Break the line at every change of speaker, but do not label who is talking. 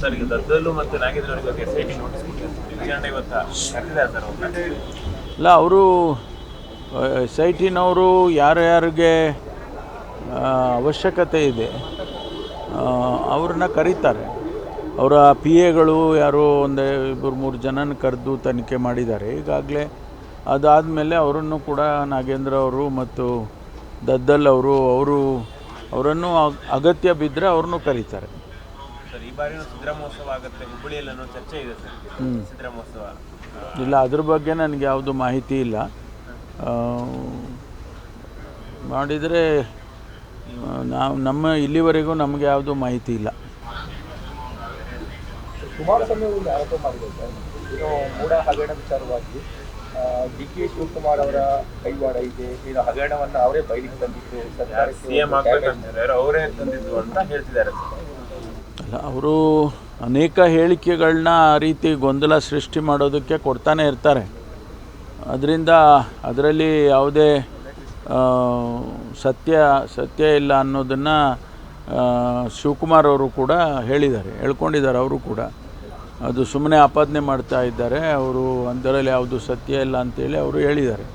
Sir, ಈಗ ಮತ್ತು ನಾಗೇಂದ್ರ ಅವರಿಗೆ ಎಸ್ ನೋಟಿಸ್
ಇಲ್ಲ, ಅವರು ಎಸ್ ಐ ಟಿನವರು ಯಾರ್ಯಾರಿಗೆ ಅವಶ್ಯಕತೆ ಇದೆ ಅವ್ರನ್ನ ಕರೀತಾರೆ. ಅವರ ಪಿ ಎಗಳು ಯಾರೋ ಒಂದು ಇಬ್ಬರು ಮೂರು ಜನನ ಕರೆದು ತನಿಖೆ ಮಾಡಿದ್ದಾರೆ. ಈಗಾಗಲೇ ಅದಾದಮೇಲೆ ಅವರನ್ನು ಕೂಡ ನಾಗೇಂದ್ರ ಅವರು ಮತ್ತು ದದ್ದಲ್ ಅವರು ಅವರು, ಅವರನ್ನು ಅಗತ್ಯ ಬಿದ್ದರೆ ಅವ್ರನ್ನೂ ಕರೀತಾರೆ.
ಸರ್ ಈ ಬಾರಿನೂ ಸಿದ್ದರಾ ಮಹೋತ್ಸವ ಆಗುತ್ತೆ. ಹುಬ್ಬಳ್ಳಿಯಲ್ಲಿ ಅನ್ನೋ ಚರ್ಚೆ ಇದೆ ಸರ್
ಹ್ಞೂ
ಸಿದ್ದರಾ ಮಹೋತ್ಸವ
ಇಲ್ಲ ಅದ್ರ ಬಗ್ಗೆ ನನಗೆ ಯಾವುದು ಮಾಹಿತಿ ಇಲ್ಲ. ಮಾಡಿದರೆ ನಾವು ನಮ್ಮ ಇಲ್ಲಿವರೆಗೂ ನಮಗೆ ಯಾವುದು ಮಾಹಿತಿ ಇಲ್ಲ.
ಕುಮಾರಸ್ವಾಮಿ ಅವರು ಒಂದು ಆರೋಪ ಮಾಡಿದ್ದಾರೆ ಸರ್. ಏನು ಮೂಡ ಹಗರಣ ವಿಚಾರವಾಗಿ ಡಿ ಕೆ ಶಿವಕುಮಾರ್ ಅವರ ಕೈವಾಡ ಇದೆ. ಏನು ಹಗರಣವನ್ನು ಅವರೇ ಬಯಲಿಗೆ ತಂದಿದ್ದು ಸರ್ಕಾರಕ್ಕೆ
ಸಿ ಎಂ ಆಗ್ಬೇಕಂತಿದ್ದಾರೆ ಅವರೇ ತಂದಿದ್ದು ಅಂತ ಹೇಳ್ತಿದ್ದಾರೆ ಸರ್.
ಅಲ್ಲ, ಅವರು ಅನೇಕ ಹೇಳಿಕೆಗಳನ್ನ ಆ ರೀತಿ ಗೊಂದಲ ಸೃಷ್ಟಿ ಮಾಡೋದಕ್ಕೆ ಕೊಡ್ತಾನೆ ಇರ್ತಾರೆ. ಅದರಿಂದ ಅದರಲ್ಲಿ ಯಾವುದೇ ಸತ್ಯ ಸತ್ಯ ಇಲ್ಲ ಅನ್ನೋದನ್ನು ಶಿವಕುಮಾರ್ ಅವರು ಕೂಡ ಹೇಳಿದ್ದಾರೆ, ಹೇಳ್ಕೊಂಡಿದ್ದಾರೆ ಅವರು ಕೂಡ. ಅದು ಸುಮ್ಮನೆ ಆಪಾದನೆ ಮಾಡ್ತಾ ಇದ್ದಾರೆ, ಅವರು ಅದರಲ್ಲಿ ಯಾವುದು ಸತ್ಯ ಇಲ್ಲ ಅಂತೇಳಿ ಅವರು ಹೇಳಿದ್ದಾರೆ.